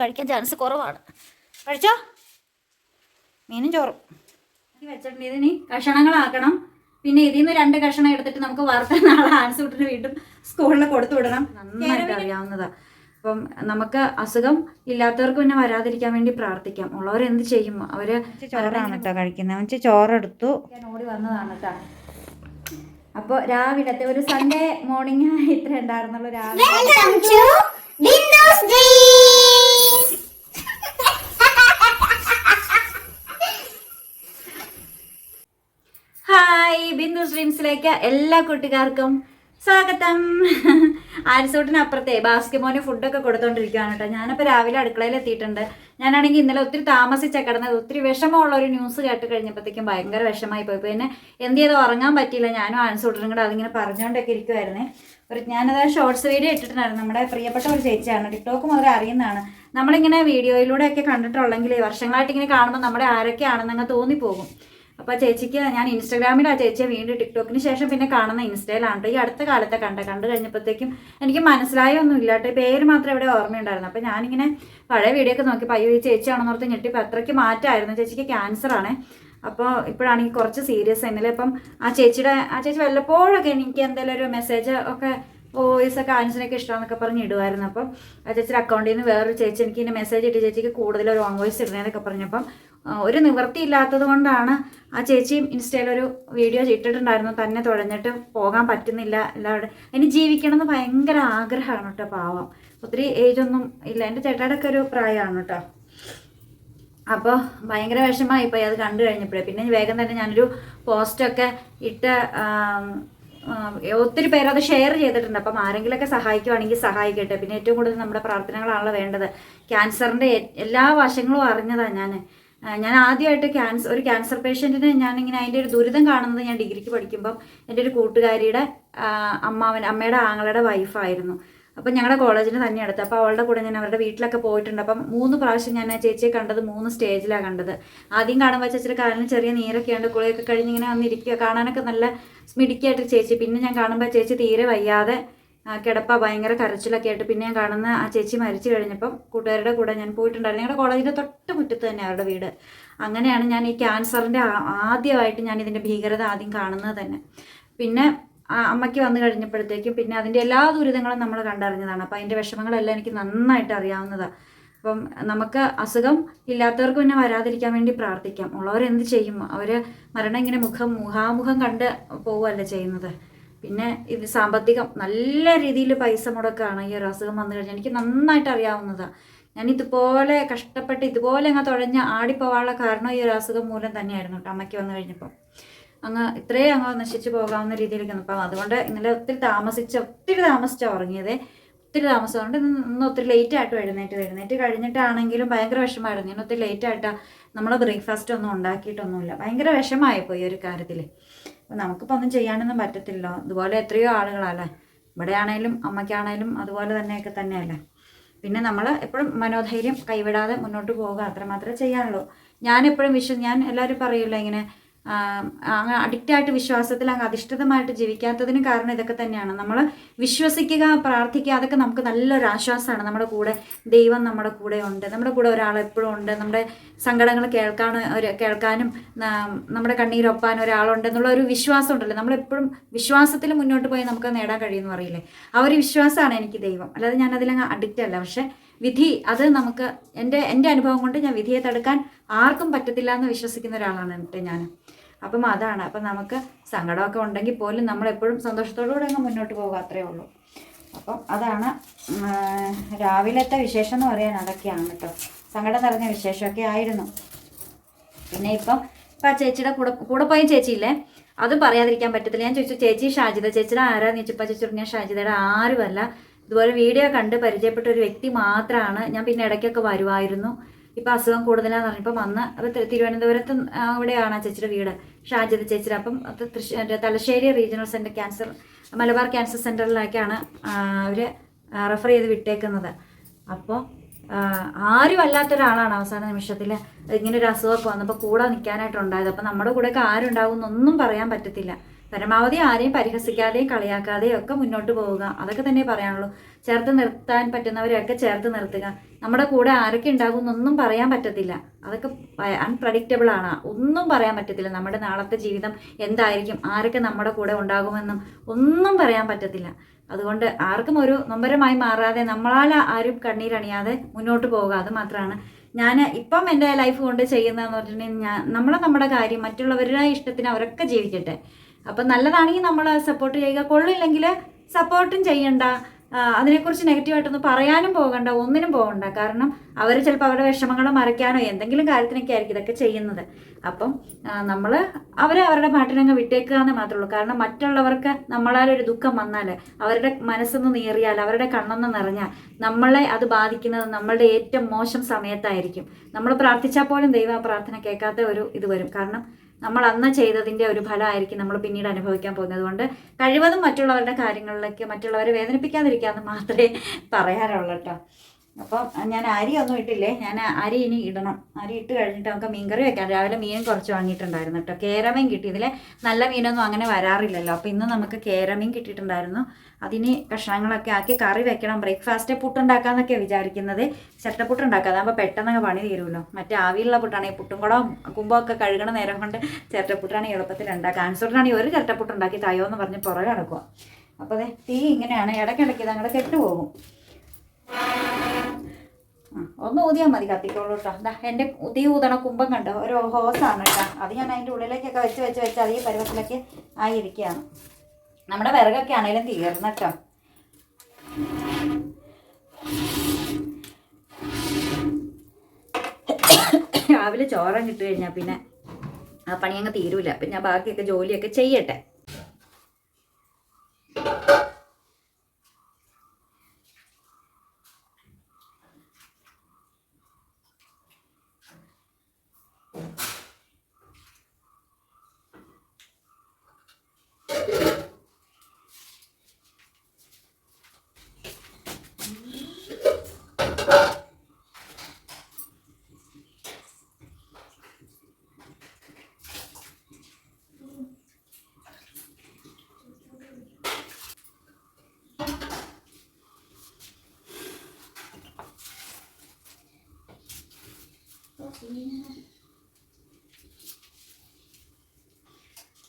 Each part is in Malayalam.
കഴിക്കാൻ ചാൻസ് കുറവാണ്. കഴിച്ചോ? മീനും ചോറും. ഇത് വെച്ചിട്ടുണ്ട്. ഇതിന് കഷണങ്ങളാക്കണം. പിന്നെ ഇതിൽ നിന്ന് രണ്ട് കഷണം എടുത്തിട്ട് നമുക്ക് വറുത്ത നാളെ ആൻസൂട്ടിന് വീണ്ടും സ്കൂളിൽ കൊടുത്തു വിടണം. നന്നായിട്ട് അറിയാവുന്നതാ. അപ്പം നമുക്ക് അസുഖം ഇല്ലാത്തവർക്ക് പിന്നെ വരാതിരിക്കാൻ വേണ്ടി പ്രാർത്ഥിക്കാം. ഉള്ളവർ എന്ത് ചെയ്യും? അവർ ചോറാണ് കേട്ടോ കഴിക്കുന്നത് അവൻ ചോറെടുത്തു. ഓടി വന്നതാണ് കേട്ടോ. അപ്പോൾ രാവിലത്തെ ഒരു സൺഡേ മോർണിംഗ് ഇത്ര ഉണ്ടായിരുന്നുള്ളൂ. രാവിലെ ബിന്ദു സ്ട്രീംസിലേക്ക് എല്ലാ കുട്ടികാർക്കും സ്വാഗതം. ആരിസോട്ടിനപ്പുറത്തെ ബാസ്കെമോന് ഫുഡൊക്കെ കൊടുത്തോണ്ടിരിക്കുകയാണ് കേട്ടോ. ഞാനിപ്പോൾ രാവിലെ അടുക്കളയിൽ എത്തിയിട്ടുണ്ട്. ഞാനാണെങ്കിൽ ഇന്നലെ ഒത്തിരി താമസിച്ച കിടന്നത്. ഒത്തിരി വിഷമമുള്ള ഒരു ന്യൂസ് കേട്ട് കഴിഞ്ഞപ്പോഴത്തേക്കും ഭയങ്കര വിഷമായി പോയി. പിന്നെ എന്ത് ചെയ്ത്? ഉറങ്ങാൻ പറ്റിയില്ല. ഞാനും ആൻസൂട്ടനും കൂടെ അതിങ്ങനെ പറഞ്ഞുകൊണ്ടൊക്കെ ഇരിക്കുമായിരുന്നേ ഒരു ഞാനത് ഷോർട്സ് വീഡിയോ ഇട്ടിട്ടുണ്ടായിരുന്നു. നമ്മുടെ പ്രിയപ്പെട്ട ഒരു ചേച്ചിയാണ്. ടിക്ടോക്ക് മുതൽ അറിയുന്നതാണ്. നമ്മളിങ്ങനെ വീഡിയോയിലൂടെയൊക്കെ കണ്ടിട്ടുള്ളെങ്കിൽ വർഷങ്ങളായിട്ട് ഇങ്ങനെ കാണുമ്പോൾ നമ്മുടെ ആരൊക്കെയാണെന്നങ്ങ് തോന്നിപ്പോകും. അപ്പോൾ ചേച്ചിക്ക് ഞാൻ ഇൻസ്റ്റാഗ്രാമിൽ ചേച്ചിയെ വീണ്ടും ടിക്ടോക്കിന് ശേഷം പിന്നെ കാണുന്ന ഇൻസ്റ്റയിലാണ്. ഈ അടുത്ത കാലത്തെ കണ്ട കണ്ടു കഴിഞ്ഞപ്പോഴത്തേക്കും എനിക്ക് മനസ്സിലായൊന്നും കേട്ടോ പേര് മാത്രം ഇവിടെ ഓർമ്മയുണ്ടായിരുന്നു. അപ്പോൾ ഞാനിങ്ങനെ പഴയ വീഡിയോ ഒക്കെ നോക്കിയപ്പോൾ അയ്യോ ഈ ചേച്ചിയാണെന്ന് ഓർത്ത് ഞെട്ടിപ്പോൾ അത്രയ്ക്ക് മാറ്റമായിരുന്നു ചേച്ചിക്ക് ക്യാൻസർ ആണേ. അപ്പോൾ ഇപ്പോഴാണെങ്കിൽ കുറച്ച് സീരിയസ് ഇന്നലെ അപ്പം ആ ചേച്ചിയുടെ ആ ചേച്ചി വല്ലപ്പോഴൊക്കെ എനിക്ക് എന്തെങ്കിലും ഒരു മെസ്സേജ് ഒക്കെ വോയിസ് ഒക്കെ ആൻസിനൊക്കെ ഇഷ്ടമാണെന്നൊക്കെ പറഞ്ഞ് ഇടുമായിരുന്നു. അപ്പം ആ ചേച്ചിയുടെ അക്കൗണ്ടിൽ നിന്ന് വേറൊരു ചേച്ചി എനിക്ക് ഇങ്ങനെ മെസ്സേജ് ഇട്ട് ചേച്ചിക്ക് കൂടുതൽ ഒരു ഓൺ വോയിസ് ഇടുന്നതെന്നൊക്കെ പറഞ്ഞപ്പം ഒരു നിവൃത്തി ഇല്ലാത്തത് കൊണ്ടാണ് ആ ചേച്ചിയും ഇൻസ്റ്റയിൽ ഒരു വീഡിയോ ഇട്ടിട്ടുണ്ടായിരുന്നു. തന്നെ തുഴഞ്ഞിട്ട് പോകാൻ പറ്റുന്നില്ല. എല്ലാവരും ഇനി ജീവിക്കണം എന്ന് ഭയങ്കര ആഗ്രഹമാണ് കേട്ടോ പാവം. ഒത്തിരി ഏജ് ഒന്നും ഇല്ല. എന്റെ ചേട്ടയുടെ ഒക്കെ ഒരു പ്രായമാണ് കേട്ടോ. അപ്പോൾ ഭയങ്കര വിഷമമായി പോയി. അത് കണ്ടു കഴിഞ്ഞപ്പോഴേ. പിന്നെ വേഗം തന്നെ ഞാനൊരു പോസ്റ്റൊക്കെ ഇട്ട് ഒത്തിരി പേര് അത് ഷെയർ ചെയ്തിട്ടുണ്ട്. അപ്പം ആരെങ്കിലുമൊക്കെ സഹായിക്കുവാണെങ്കിൽ സഹായിക്കട്ടെ. പിന്നെ ഏറ്റവും കൂടുതൽ നമ്മുടെ പ്രാർത്ഥനകളാണല്ലോ വേണ്ടത്. ക്യാൻസറിന്റെ എല്ലാ വശങ്ങളും അറിഞ്ഞതാണ് ഞാൻ ഞാൻ ആദ്യമായിട്ട് ക്യാൻസർ ഒരു ക്യാൻസർ പേഷ്യന്റിന് ഞാനിങ്ങനെ അതിന്റെ ഒരു ദുരിതം കാണുന്നത് ഞാൻ ഡിഗ്രിക്ക് പഠിക്കുമ്പം എന്റെ ഒരു കൂട്ടുകാരിയുടെ അമ്മാവൻ അമ്മയുടെ ആങ്ങളുടെ വൈഫായിരുന്നു അപ്പം ഞങ്ങളുടെ കോളേജിന് തന്നെ അടുത്ത്. അപ്പോൾ അവളുടെ കൂടെ ഞാൻ അവരുടെ വീട്ടിലൊക്കെ പോയിട്ടുണ്ട്. അപ്പം മൂന്ന് പ്രാവശ്യം ഞാൻ ആ ചേച്ചിയെ കണ്ടത് മൂന്ന് സ്റ്റേജിലാണ് കണ്ടത്. ആദ്യം കാണുമ്പോൾ ചേച്ചിയുടെ കാലിന് ചെറിയ നീരൊക്കെ ഉണ്ട്. കുളിയൊക്കെ കഴിഞ്ഞ് ഇങ്ങനെ വന്നിരിക്കുക. കാണാനൊക്കെ നല്ല സ്മിടിക്കായിട്ട് ചേച്ചി. പിന്നെ ഞാൻ കാണുമ്പോൾ ചേച്ചി തീരെ വയ്യാതെ കിടപ്പ ഭയങ്കര കരച്ചിലൊക്കെ ആയിട്ട്. പിന്നെ ഞാൻ കാണുന്ന ആ ചേച്ചി മരിച്ചു കഴിഞ്ഞപ്പം കൂട്ടുകാരുടെ കൂടെ ഞാൻ പോയിട്ടുണ്ടായിരുന്നു. ഞങ്ങളുടെ കോളേജിന്റെ തൊട്ട് മുറ്റത്ത് തന്നെ അവരുടെ വീട്. അങ്ങനെയാണ് ഞാൻ ഈ ക്യാൻസറിന്റെ ആദ്യമായിട്ട് ഞാൻ ഇതിന്റെ ഭീകരത ആദ്യം കാണുന്നത് തന്നെ. പിന്നെ അമ്മയ്ക്ക് വന്നു കഴിഞ്ഞപ്പോഴത്തേക്കും പിന്നെ അതിന്റെ എല്ലാ ദുരിതങ്ങളും നമ്മൾ കണ്ടറിഞ്ഞതാണ്. അപ്പോൾ അതിന്റെ വിഷമങ്ങളെല്ലാം എനിക്ക് നന്നായിട്ട് അറിയാവുന്നതാണ് അപ്പം നമുക്ക് അസുഖം ഇല്ലാത്തവർക്ക് പിന്നെ വരാതിരിക്കാൻ വേണ്ടി പ്രാർത്ഥിക്കാം. ഉള്ളവരെന്ത് ചെയ്യും? അവർ മരണം ഇങ്ങനെ മുഖം മുഖാമുഖം കണ്ട് പോവുകയല്ലേ ചെയ്യുന്നത്? പിന്നെ ഇത് സാമ്പത്തികം നല്ല രീതിയിൽ പൈസ മുടക്കാണ് ഈ ഒരു അസുഖം വന്നു കഴിഞ്ഞാൽ എനിക്ക് നന്നായിട്ട് അറിയാവുന്നതാണ് ഞാൻ ഇതുപോലെ കഷ്ടപ്പെട്ട് ഇതുപോലെ അങ്ങ് തുഴഞ്ഞ ആടിപ്പോവാനുള്ള കാരണം ഈ ഒരു അസുഖം മൂലം തന്നെയായിരുന്നു കേട്ടോ അമ്മയ്ക്ക് വന്നു കഴിഞ്ഞപ്പോൾ അങ്ങ് ഇത്രയും അങ്ങ് നശിച്ചു പോകാവുന്ന രീതിയിലേക്ക് അപ്പം അതുകൊണ്ട് ഇന്നലെ ഒത്തിരി താമസിച്ച് ഒത്തിരി താമസിച്ചാണ് ഉറങ്ങിയത്. ഒത്തിരി താമസം. കൊണ്ട് ഇന്ന് ഒത്തിരി ലേറ്റ് ആയിട്ട് എഴുന്നേറ്റ് എഴുന്നേറ്റ് കഴിഞ്ഞിട്ടാണെങ്കിലും ഭയങ്കര വിഷമമായിരുന്നു. ഞാൻ ഒത്തിരി ലേറ്റ് ആയിട്ടാണ് നമ്മൾ ബ്രേക്ക്ഫാസ്റ്റ് ഒന്നും ഉണ്ടാക്കിയിട്ടൊന്നുമില്ല. ഭയങ്കര വിഷമായപ്പോൾ ഈ ഒരു കാര്യത്തിൽ നമുക്കിപ്പോൾ ഒന്നും ചെയ്യാനൊന്നും പറ്റത്തില്ലല്ലോ ഇതുപോലെ എത്രയോ ആളുകളല്ലേ? ഇവിടെ ആണേലും അമ്മയ്ക്കാണേലും അതുപോലെ തന്നെയൊക്കെ തന്നെയല്ലേ? പിന്നെ നമ്മൾ എപ്പോഴും മനോധൈര്യം കൈവിടാതെ മുന്നോട്ട് പോവുക. അത്രമാത്രമേ ചെയ്യാനുള്ളൂ. ഞാനെപ്പോഴും വിശ്വ ഞാൻ എല്ലാവരും പറയില്ല ഇങ്ങനെ അഡിക്റ്റ് അഡിക്റ്റായിട്ട് വിശ്വാസത്തിൽ അങ്ങ് അധിഷ്ഠിതമായിട്ട് ജീവിക്കാത്തതിന് കാരണം ഇതൊക്കെ തന്നെയാണ്. നമ്മൾ വിശ്വസിക്കുക പ്രാർത്ഥിക്കുക അതൊക്കെ നമുക്ക് നല്ലൊരു ആശ്വാസമാണ്. നമ്മുടെ കൂടെ ദൈവം നമ്മുടെ കൂടെ ഉണ്ട്. നമ്മുടെ കൂടെ ഒരാൾ എപ്പോഴും ഉണ്ട്. നമ്മുടെ സങ്കടങ്ങൾ കേൾക്കാൻ ഒരു കേൾക്കാനും നമ്മുടെ കണ്ണീരൊപ്പാൻ ഒരാളുണ്ട് എന്നുള്ള ഒരു വിശ്വാസം ഉണ്ടല്ലോ. നമ്മളെപ്പോഴും വിശ്വാസത്തിൽ മുന്നോട്ട് പോയി നമുക്ക് നേടാൻ കഴിയുമെന്ന് പറയില്ലേ? ആ ഒരു വിശ്വാസമാണ് എനിക്ക് ദൈവം. അല്ലാതെ ഞാൻ അതിലങ്ങ് അഡിക്റ്റ് അല്ല. പക്ഷെ വിധി അത് നമുക്ക് എന്റെ എന്റെ അനുഭവം കൊണ്ട് ഞാൻ വിധിയെ തടുക്കാൻ ആർക്കും പറ്റത്തില്ല എന്ന് വിശ്വസിക്കുന്ന ഒരാളാണ് എന്നിട്ട് ഞാൻ അപ്പം അതാണ്. അപ്പം നമുക്ക് സങ്കടമൊക്കെ ഉണ്ടെങ്കിൽ പോലും നമ്മളെപ്പോഴും സന്തോഷത്തോടു കൂടെ അങ്ങ് മുന്നോട്ട് പോകുക അത്രേ ഉള്ളൂ. അപ്പം അതാണ് രാവിലത്തെ വിശേഷം എന്ന് പറയാൻ അതൊക്കെയാണ് കേട്ടോ. സങ്കടം നിറഞ്ഞ വിശേഷമൊക്കെ ആയിരുന്നു. പിന്നെ ഇപ്പം ഇപ്പം ആ ചേച്ചിയുടെ കൂടെ കൂടെ പോയ ചേച്ചിയില്ലേ? അതും പറയാതിരിക്കാൻ പറ്റത്തില്ല. ഞാൻ ചോദിച്ചു ചേച്ചി ഷാജിത ചേച്ചിയുടെ ആരാന്ന് ചോദിച്ചപ്പോൾ പറഞ്ഞു, ഞാൻ ഷാജിതയുടെ ആരുമല്ല. ഇതുപോലെ വീഡിയോ കണ്ട് പരിചയപ്പെട്ട ഒരു വ്യക്തി മാത്രമാണ് ഞാൻ പിന്നെ ഇടയ്ക്കൊക്കെ വരുമായിരുന്നു ഇപ്പം അസുഖം കൂടുതലാന്ന് പറഞ്ഞപ്പോൾ വന്ന് അപ്പോൾ തിരുവനന്തപുരത്ത് അവിടെയാണ് ആ ചേച്ചിയുടെ വീട്. ഷാജിദ ചേച്ചിയുടെ അപ്പം Thrissur Thalassery regional centre cancer Malabar cancer സെന്ററിലേക്കാണ് അവർ റെഫർ ചെയ്ത് വിട്ടേക്കുന്നത്. അപ്പോൾ ആരും അല്ലാത്തൊരാളാണ് അവസാന നിമിഷത്തിൽ ഇങ്ങനെ ഒരു അസുഖമൊക്കെ വന്നപ്പോൾ കൂടെ നിൽക്കാനായിട്ടുണ്ടായത് അപ്പോൾ നമ്മുടെ കൂടെയൊക്കെ ആരുണ്ടാവും എന്നൊന്നും പറയാൻ പറ്റത്തില്ല. പരമാവധി ആരെയും പരിഹസിക്കാതെയും കളിയാക്കാതെയും ഒക്കെ മുന്നോട്ട് പോവുക. അതൊക്കെ തന്നെ പറയാനുള്ളൂ. ചേർത്ത് നിർത്താൻ പറ്റുന്നവരെയൊക്കെ ചേർത്ത് നിർത്തുക. നമ്മുടെ കൂടെ ആരൊക്കെ ഉണ്ടാകും എന്നൊന്നും പറയാൻ പറ്റത്തില്ല. അതൊക്കെ അൺപ്രഡിക്റ്റബിൾ ആണ്. ഒന്നും പറയാൻ പറ്റത്തില്ല. നമ്മുടെ നാളത്തെ ജീവിതം എന്തായിരിക്കും? ആരൊക്കെ നമ്മുടെ കൂടെ ഉണ്ടാകുമെന്നും ഒന്നും പറയാൻ പറ്റത്തില്ല. അതുകൊണ്ട് ആർക്കും ഒരു നൊമ്പരമായി മാറാതെ നമ്മളാൽ ആരും കണ്ണീരണിയാതെ മുന്നോട്ട് പോവുക. അത് മാത്രമാണ് ഞാൻ ഇപ്പം എന്റെ ലൈഫ് കൊണ്ട് ചെയ്യുന്നതെന്ന് പറഞ്ഞിട്ടുണ്ടെങ്കിൽ ഞാൻ നമ്മളെ നമ്മുടെ കാര്യം മറ്റുള്ളവരുടെ ഇഷ്ടത്തിന് അവരൊക്കെ ജീവിക്കട്ടെ. അപ്പം നല്ലതാണെങ്കിൽ നമ്മൾ സപ്പോർട്ട് ചെയ്യുക. കൊള്ളില്ലെങ്കിൽ സപ്പോർട്ടും ചെയ്യണ്ട. അതിനെക്കുറിച്ച് നെഗറ്റീവായിട്ടൊന്നും പറയാനും പോകണ്ട. ഒന്നിനും പോകണ്ട. കാരണം അവർ ചിലപ്പോൾ അവരുടെ വിഷമങ്ങൾ മറയ്ക്കാനോ എന്തെങ്കിലും കാര്യത്തിനൊക്കെ ആയിരിക്കും ഇതൊക്കെ ചെയ്യുന്നത്. അപ്പം നമ്മൾ അവരെ അവരുടെ പാട്ടിനങ്ങ് വിട്ടേക്കുക എന്ന് മാത്രമേ ഉള്ളൂ. കാരണം മറ്റുള്ളവർക്ക് നമ്മളാൽ ഒരു ദുഃഖം വന്നാൽ അവരുടെ മനസ്സൊന്ന് നീറിയാൽ അവരുടെ കണ്ണൊന്ന് നിറഞ്ഞാൽ നമ്മളെ അത് ബാധിക്കുന്നത് നമ്മളുടെ ഏറ്റവും മോശം സമയത്തായിരിക്കും. നമ്മൾ പ്രാർത്ഥിച്ചാൽ പോലും ദൈവം പ്രാർത്ഥന കേൾക്കാത്ത ഒരു ഇത് വരും. കാരണം നമ്മൾ അന്ന് ചെയ്തതിന്റെ ഒരു ഫലമായിരിക്കും നമ്മൾ പിന്നീട് അനുഭവിക്കാൻ പോകുന്നത്. കൊണ്ട് കഴിവതും മറ്റുള്ളവരുടെ കാര്യങ്ങളിലേക്ക് മറ്റുള്ളവരെ വേദനിപ്പിക്കാതിരിക്കാമെന്ന് മാത്രമേ പറയാനുള്ളൂ കേട്ടോ. അപ്പം ഞാൻ അരി ഒന്നും ഇട്ടില്ലേ? ഞാൻ അരി ഇനി ഇടണം. അരി ഇട്ട് കഴിഞ്ഞിട്ട് നമുക്ക് മീൻകറി വെക്കാം. രാവിലെ മീൻ കുറച്ച് വാങ്ങിയിട്ടുണ്ടായിരുന്നു കേട്ടോ. കേരമീൻ കിട്ടി ഇതിലെ നല്ല മീനൊന്നും അങ്ങനെ വരാറില്ലല്ലോ. അപ്പോൾ ഇന്ന് നമുക്ക് കേരമീൻ കിട്ടിയിട്ടുണ്ടായിരുന്നു. അതിന് കഷ്ണങ്ങളൊക്കെ ആക്കി കറി വെക്കണം. ബ്രേക്ക്ഫാസ്റ്റ് പുട്ടുണ്ടാക്കാന്നൊക്കെ വിചാരിക്കുന്നത്. ചട്ടപ്പുട്ട് ഉണ്ടാക്കാം അതാകുമ്പോൾ പെട്ടെന്നൊക്കെ പണി തീരുമല്ലോ മറ്റേ ആവിയുള്ള പുട്ടാണെങ്കിൽ പുട്ടും കുടവും കുമ്പൊക്കെ കഴുകണ നേരം കൊണ്ട് ചിരട്ടപ്പുട്ടാണെങ്കിൽ എളുപ്പത്തിൽ ഉണ്ടാക്കുക. ആൻസറിനാണെങ്കിൽ ഒരു ചിരട്ടപ്പുട്ട് ഉണ്ടാക്കി തായോ എന്ന് പറഞ്ഞ് പുറകെ നടക്കുക. അപ്പോൾ അതെ തീ ഇങ്ങനെയാണ്. ഇടയ്ക്കിടയ്ക്ക് ഇത് അങ്ങോട്ട് കെട്ടുപോകും ഒന്ന് ഊതിയാൽ മതി കത്തിക്കോളൂ കേട്ടോ എന്താ എന്റെ തീ ഊതണ കുമ്പം കണ്ടോ? ഒരു ഹോസാണ് കേട്ടോ അത് ഞാൻ അതിന്റെ ഉള്ളിലേക്കൊക്കെ വെച്ച് വെച്ച് വെച്ച് അതേ പരുവത്തിലൊക്കെ ആയിരിക്കുകയാണ് നമ്മുടെ വിറകൊക്കെ ആണെങ്കിലും തീർന്നു കേട്ടോ. രാവിലെ ചോറം കിട്ടുകഴിഞ്ഞാൽ പിന്നെ ആ പണി അങ്ങ് തീരൂല. പിന്നെ ബാക്കിയൊക്കെ ജോലിയൊക്കെ ചെയ്യട്ടെ.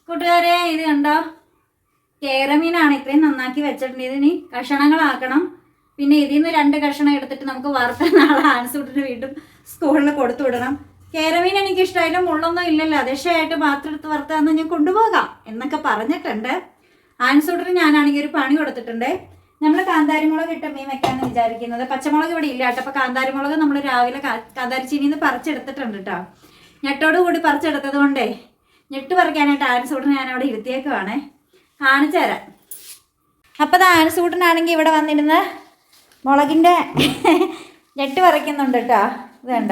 കൂട്ടുകാരെ ഇത് കണ്ടോ? കേരമീനാണ് ഇത്രയും നന്നാക്കി വെച്ചിട്ടുണ്ട്. ഇതിന് കഷണങ്ങളാക്കണം. പിന്നെ ഇതിൽ നിന്ന് രണ്ട് കഷണം എടുത്തിട്ട് നമുക്ക് വറുത്ത നാളെ ആൻസൂട്ടിന് വീണ്ടും സ്കൂളിൽ കൊടുത്തു വിടണം. കേരമീൻ എനിക്ക് ഇഷ്ടമായിട്ട് മുള്ളൊന്നും ഇല്ലല്ലോ. ദശയായിട്ട് മാത്രം എടുത്ത് വറുത്താന്ന് ഞാൻ കൊണ്ടുപോകാം എന്നൊക്കെ പറഞ്ഞിട്ടുണ്ട്. ആൻസൂട്ടിന് ഞാനാണെങ്കിൽ ഒരു പണി കൊടുത്തിട്ടുണ്ട്. നമ്മൾ കാന്താരിമുളക് ഇട്ട മീൻ വെക്കാന്ന് വിചാരിക്കുന്നത്. പച്ചമുളക് ഇവിടെ ഇല്ല കേട്ടോ. അപ്പൊ കാന്താരിമുളക് നമ്മൾ രാവിലെ കാ- കാന്താരി ചീനിന്ന് പറിച്ചെടുത്തിട്ടുണ്ട് കേട്ടോ. ഞെട്ടോട് കൂടി പറിച്ചെടുത്തത് കൊണ്ടേ ഞെട്ട് പറിക്കാനായിട്ട് ആൻസൂട്ടിന് ഞാൻ അവിടെ ഇരുത്തിയേക്കുവാണേ. കാണിച്ചു തരാം. അപ്പോൾ അത് ആൻസൂട്ടനാണെങ്കിൽ ഇവിടെ വന്നിരുന്ന് മുളകിന്റെ ഞെട്ട് പറിക്കുന്നുണ്ട് കേട്ടോ. ഇത് വേണ്ട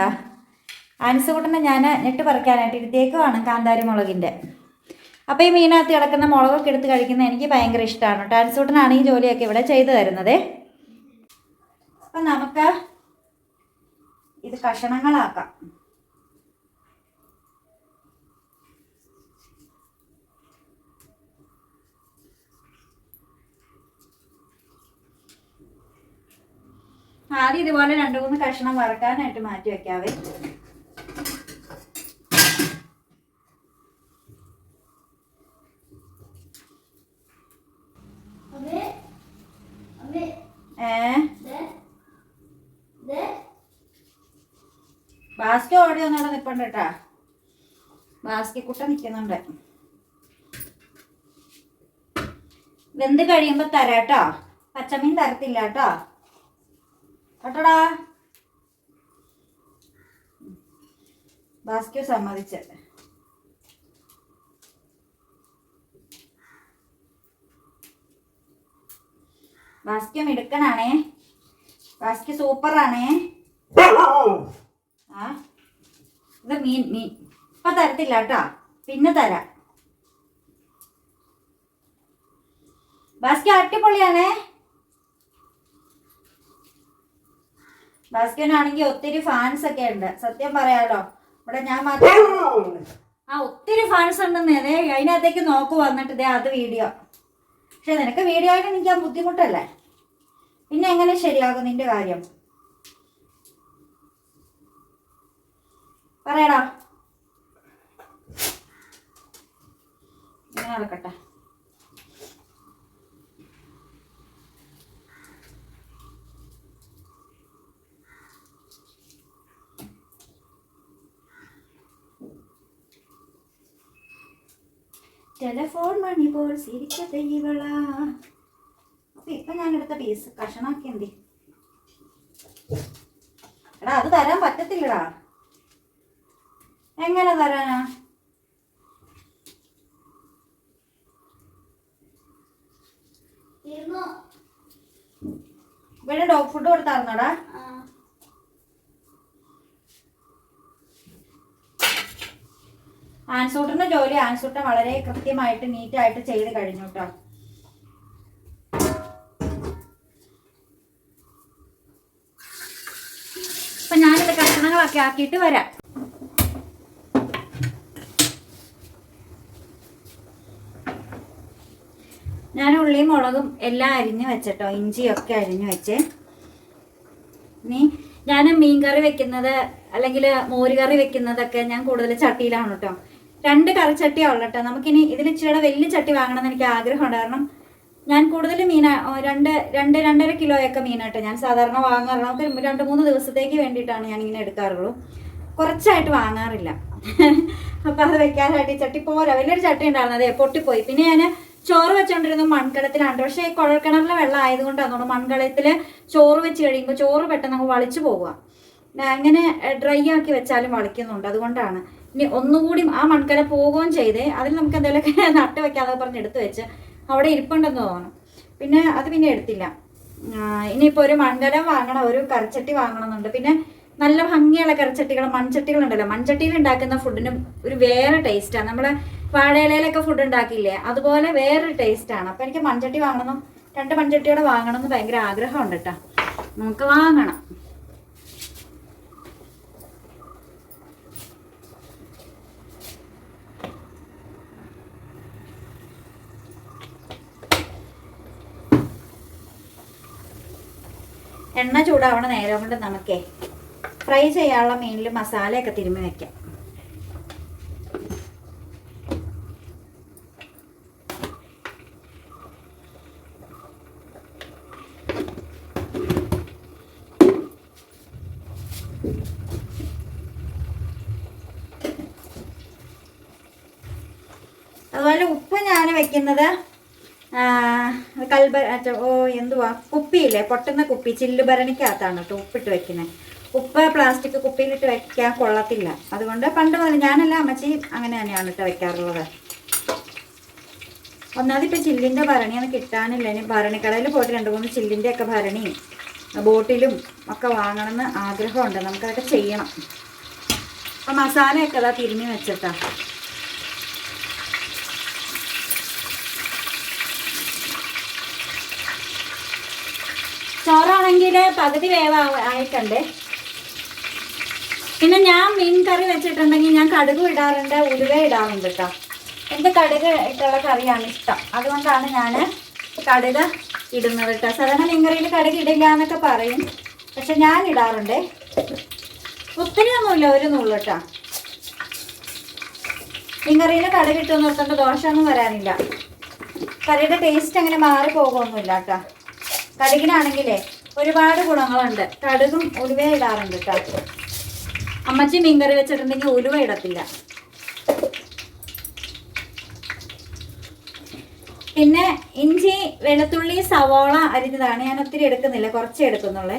ആൻസൂട്ടനെ ഞാൻ ഞെട്ട് പറിക്കാനായിട്ട് ഇരുത്തിയേക്കുവാണ് കാന്താരി മുളകിന്റെ അപ്പോൾ ഈ മീനകത്ത് കിടക്കുന്ന മുളകൊക്കെ എടുത്ത് കഴിക്കുന്നത് എനിക്ക് ഭയങ്കര ഇഷ്ടമാണ് ടാൻസൂട്ടനാണ് ഈ ജോലിയൊക്കെ ഇവിടെ ചെയ്തു തരുന്നത്. അപ്പം നമുക്ക് ഇത് കഷണങ്ങളാക്കാം. ആദ്യം ഇതുപോലെ രണ്ട് മൂന്ന് കഷ്ണം വറക്കാനായിട്ട് മാറ്റി വെക്കാവേ ഏ ബാസ്കി ഓടി ഒന്നുകൂടെ നിൽപ്പുണ്ട് കേട്ടാ. ബാസ്കി കുട്ട നിൽക്കുന്നുണ്ട് വെന്ത് കഴിയുമ്പോ തരാട്ടോ പച്ചമീൻ തരത്തില്ല കേട്ടോ. കേട്ടോടാ. ബാസ്ക്യു സമ്മതിച്ച്. ബാസ്ക്യു മിടുക്കനാണേ ബാസ്ക്യു സൂപ്പറാണേ. ആ. ഇത് മീൻ മീൻ. ഇപ്പൊ തരത്തില്ല കേട്ടോ. പിന്നെ തരാം. ബാസ്ക്യു അടിപൊളിയാണേ. ബാസ്ക്യനാണെങ്കിൽ ഒത്തിരി ഫാൻസ് ഒക്കെ ഉണ്ട്. സത്യം പറയാലോ. ഇവിടെ ഞാൻ മാത്രം ആ ഒത്തിരി ഫാൻസ് ഉണ്ടെന്ന്. അതേ അതിനകത്തേക്ക് നോക്കു വന്നിട്ട് അത് വീഡിയോ പക്ഷെ നിനക്ക് വീഡിയോ ആയിട്ട് നിൽക്കാൻ ബുദ്ധിമുട്ടല്ലേ? പിന്നെ എങ്ങനെ ശരിയാകും നിന്റെ കാര്യം? പറയടാ. ഇങ്ങനെ നടക്കട്ടെ. ടെലഫോൺ മണി പോൽ സിരിക്കത്തെ ഇവളാ. അപ്പൊ ഇപ്പൊ ഞാൻ എടുത്ത പീസ് കഷണാക്കി എന്തി എടാ അത് തരാൻ പറ്റത്തില്ലടാ. എങ്ങനെ തരാനാ? ഇവിടെ ഡോഗ് ഫുഡ് കൊടുത്തായിരുന്നോടാ? ആ. ആൻസൂട്ടന്റെ ജോലി ആൻസൂട്ടൻ വളരെ കൃത്യമായിട്ട് നീറ്റായിട്ട് ചെയ്ത് കഴിഞ്ഞു കേട്ടോ കഷ്ണങ്ങളൊക്കെ ആക്കിയിട്ട് വരാം. ഞാൻ ഉള്ളിയും മുളകും എല്ലാം അരിഞ്ഞു വെച്ചിട്ടോ ഇഞ്ചിയൊക്കെ അരിഞ്ഞു വെച്ചേ. ഇനി ഞാൻ മീൻ കറി വെക്കുന്നത് അല്ലെങ്കിൽ മോര് കറി വെക്കുന്നതൊക്കെ ഞാൻ കൂടുതൽ ചട്ടിയിലാണ് കേട്ടോ. രണ്ട് കറിച്ചട്ടിയാണ് ഉള്ളട്ടോ നമുക്കിനി ഇതിൽ ഇച്ചിരിയുടെ വലിയ ചട്ടി വാങ്ങണമെന്ന് എനിക്ക് ആഗ്രഹമുണ്ട്. കാരണം ഞാൻ കൂടുതൽ മീന രണ്ട് രണ്ട് രണ്ടര കിലോയൊക്കെ മീനായിട്ട് ഞാൻ സാധാരണ വാങ്ങാറുള്ള നമുക്ക് രണ്ട് മൂന്ന് ദിവസത്തേക്ക് വേണ്ടിയിട്ടാണ് ഞാൻ ഇങ്ങനെ എടുക്കാറുള്ളൂ. കുറച്ചായിട്ട് വാങ്ങാറില്ല. അപ്പൊ അത് വെക്കാനായിട്ട് ചട്ടി പോരാ വലിയൊരു ചട്ടി ഉണ്ടായിരുന്നു. അതെ പൊട്ടിപ്പോയി. പിന്നെ ഞാൻ ചോറ് വെച്ചോണ്ടിരുന്നു മൺകലത്തിലാണ് പക്ഷേ കുഴൽക്കിണറിലെ വെള്ളം ആയതുകൊണ്ട് ആയതുകൊണ്ടാണ് മൺകടത്തിൽ ചോറ് വെച്ച് കഴിയുമ്പോൾ ചോറ് പെട്ടെന്ന് അങ്ങ് വളിച്ചു പോവുക. അങ്ങനെ ഡ്രൈ ആക്കി വെച്ചാലും വളിക്കുന്നുണ്ട്. അതുകൊണ്ടാണ്. ഇനി ഒന്നുകൂടി ആ മൺകല പോവുകയും ചെയ്തേ. അതിൽ നമുക്ക് എന്തെങ്കിലുമൊക്കെ നട്ട് വെക്കാതെ പറഞ്ഞ് എടുത്തു വെച്ച് അവിടെ ഇരിപ്പുണ്ടെന്ന് തോന്നുന്നു. പിന്നെ അത് പിന്നെ എടുത്തില്ല. ഇനിയിപ്പോൾ ഒരു മൺകലം വാങ്ങണം ഒരു കറിച്ചട്ടി വാങ്ങണമെന്നുണ്ട്. പിന്നെ നല്ല ഭംഗിയുള്ള കറിച്ചട്ടികൾ മൺചട്ടികളുണ്ടല്ലോ. മൺചട്ടിയിൽ ഉണ്ടാക്കുന്ന ഫുഡിന് ഒരു വേറെ ടേസ്റ്റാണ് നമ്മൾ വാഴയിലയിലൊക്കെ ഫുഡ് ഉണ്ടാക്കിയില്ലേ അതുപോലെ വേറൊരു ടേസ്റ്റാണ് അപ്പം എനിക്ക് മൺചട്ടി വാങ്ങണം രണ്ട് മൺചട്ടിയോടെ വാങ്ങണം എന്ന് ഭയങ്കര ആഗ്രഹമുണ്ട് കേട്ടോ നമുക്ക് വാങ്ങണം. എണ്ണ ചൂടാവണ നേരം കൊണ്ട് നമുക്കേ ഫ്രൈ ചെയ്യാനുള്ള മീനിൽ മസാലയൊക്കെ തിരുമ്മി വെക്കാം. അതുപോലെ ഉപ്പ് ഞാൻ വെക്കുന്നത് കൽബ ഓ എന്തുവാ? കുപ്പിയില്ലേ? പൊട്ടുന്ന കുപ്പി ചില്ല് ഭരണിക്കകത്താണ് കേട്ടോ ഉപ്പിട്ട് വെക്കുന്നത് ഉപ്പ് പ്ലാസ്റ്റിക് കുപ്പിയിലിട്ട് വെക്കാൻ കൊള്ളത്തില്ല. അതുകൊണ്ട് പണ്ട് മുതൽ ഞാനല്ല അമ്മച്ചി അങ്ങനെ തന്നെയാണ് കേട്ടോ വെക്കാറുള്ളത്. ഒന്നാമത് ഇപ്പം ചില്ലിന്റെ ഭരണിയൊന്നും കിട്ടാനില്ല. ഇനി ഭരണിക്കടയിൽ പോയിട്ട് രണ്ട് മൂന്ന് ചില്ലിന്റെ ഒക്കെ ഭരണിയും ബോട്ടിലും ഒക്കെ വാങ്ങണമെന്ന് ആഗ്രഹമുണ്ട്. നമുക്കതൊക്കെ ചെയ്യണം. അപ്പം മസാലയൊക്കെ അതാ തിരിഞ്ഞ് വെച്ചിട്ടാ. ചോറാണെങ്കിൽ പകുതി വേവ ആയിട്ടുണ്ട്. പിന്നെ ഞാൻ മീൻ കറി വെച്ചിട്ടുണ്ടെങ്കിൽ ഞാൻ കടുക് ഇടാറുണ്ട് ഉലുവ ഇടാറുണ്ട് കേട്ടോ എനിക്ക് കടുക് ഇട്ടുള്ള കറിയാണ് ഇഷ്ടം. അതുകൊണ്ടാണ് ഞാൻ കടുക് ഇടുന്നത് കേട്ടോ സാധാരണ മീൻ കറിയിൽ കടുക് ഇടില്ല എന്നൊക്കെ പറയും. പക്ഷെ ഞാൻ ഇടാറുണ്ട്. ഒത്തിരി ഒന്നുമില്ല ഒരു നുള്ളു കേട്ടോ മീൻ കറിയിൽ കടുക് ഇട്ടെന്ന് നിർത്തേണ്ട ദോഷമൊന്നും വരാനില്ല. കറിയുടെ ടേസ്റ്റ് അങ്ങനെ മാറി പോകുമൊന്നുമില്ല കേട്ടോ കടുകിനാണെങ്കിലേ ഒരുപാട് ഗുണങ്ങളുണ്ട്. കടുകും ഉലുവ ഇടാറുണ്ട് കേട്ടോ അമ്മച്ചി മീൻകറി വെച്ചിട്ടുണ്ടെങ്കിൽ ഉലുവ ഇടത്തില്ല. പിന്നെ ഇഞ്ചി വെളുത്തുള്ളി സവോള അരിഞ്ഞതാണ്. ഞാൻ ഒത്തിരി എടുക്കുന്നില്ല. കുറച്ചേ എടുക്കുന്നുള്ളേ.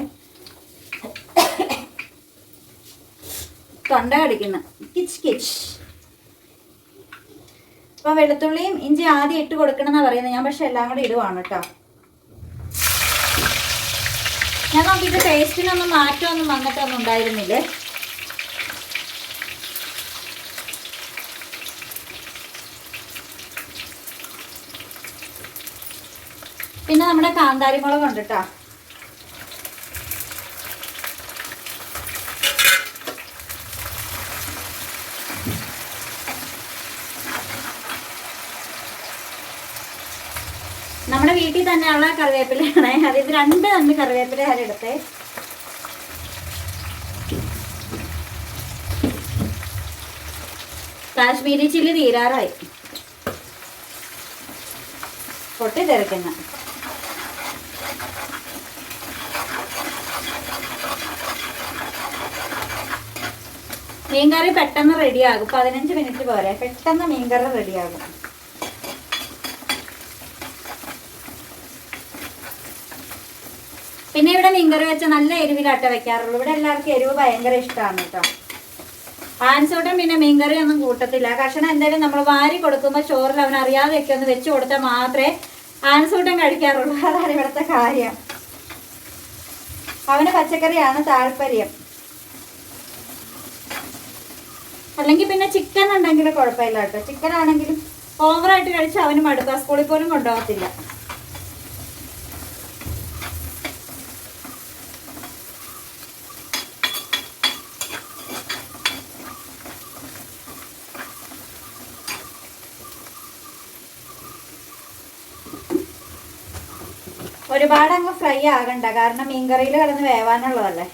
തൊണ്ട കടിക്കുന്ന. കിച്ച് കിച്ച്. അപ്പൊ വെളുത്തുള്ളിയും ഇഞ്ചി ആദ്യം ഇട്ട് കൊടുക്കണം എന്നാ പറയുന്നത് ഞാൻ പക്ഷെ എല്ലാം കൂടി ഇടുവാണ് കേട്ടോ ഞാൻ നോക്കിയിട്ട് ടേസ്റ്റിനൊന്നും മാറ്റമൊന്നും വന്നിട്ടൊന്നും ഉണ്ടായിരുന്നില്ല? പിന്നെ നമ്മുടെ കാന്താരി മുളക് ഉണ്ട് കേട്ടോ. നമ്മുടെ വീട്ടിൽ തന്നെയുള്ള കറിവേപ്പിലയാണ്. അതായത് രണ്ട് രണ്ട് കറിവേപ്പില ഞാൻ എടുത്തേ. കാശ്മീരി ചില്ലി തീരാറായി. പൊട്ടി തിരക്കുന്ന മീൻകറി പെട്ടെന്ന് റെഡിയാകും പതിനഞ്ച് മിനിറ്റ് പോരെ. പെട്ടെന്ന് മീൻകറി റെഡിയാകും പിന്നെ ഇവിടെ മീൻകറി വെച്ച നല്ല എരിവിലാട്ട വെക്കാറുള്ളൂ. ഇവിടെ എല്ലാവർക്കും എരിവ് ഭയങ്കര ഇഷ്ടമാണ് കേട്ടോ. ആൻസോട്ടൻ പിന്നെ മീൻകറി ഒന്നും കൂട്ടത്തില്ല. കഷണം എന്തായാലും നമ്മൾ വാരി കൊടുക്കുമ്പോൾ ചോറിൽ അവൻ അറിയാതെയൊക്കെ ഒന്ന് വെച്ച് കൊടുത്താൽ മാത്രമേ ആൻസോട്ടം കഴിക്കാറുള്ളൂ. അതാണ് ഇവിടുത്തെ കാര്യം. അവന് പച്ചക്കറിയാണ് താല്പര്യം. അല്ലെങ്കിൽ പിന്നെ ചിക്കൻ ഉണ്ടെങ്കിൽ കുഴപ്പമില്ല കേട്ടോ. ചിക്കൻ ആണെങ്കിലും ഓവറായിട്ട് കഴിച്ച് അവന് മടുക്കുക സ്കൂളിൽ പോലും കൊണ്ടുപോകത്തില്ല ഒരുപാട് അങ്ങ് ഫ്രൈ ആകണ്ട. കാരണം മീൻകറിയിൽ കിടന്ന് വേവാനുള്ളതല്ലേ?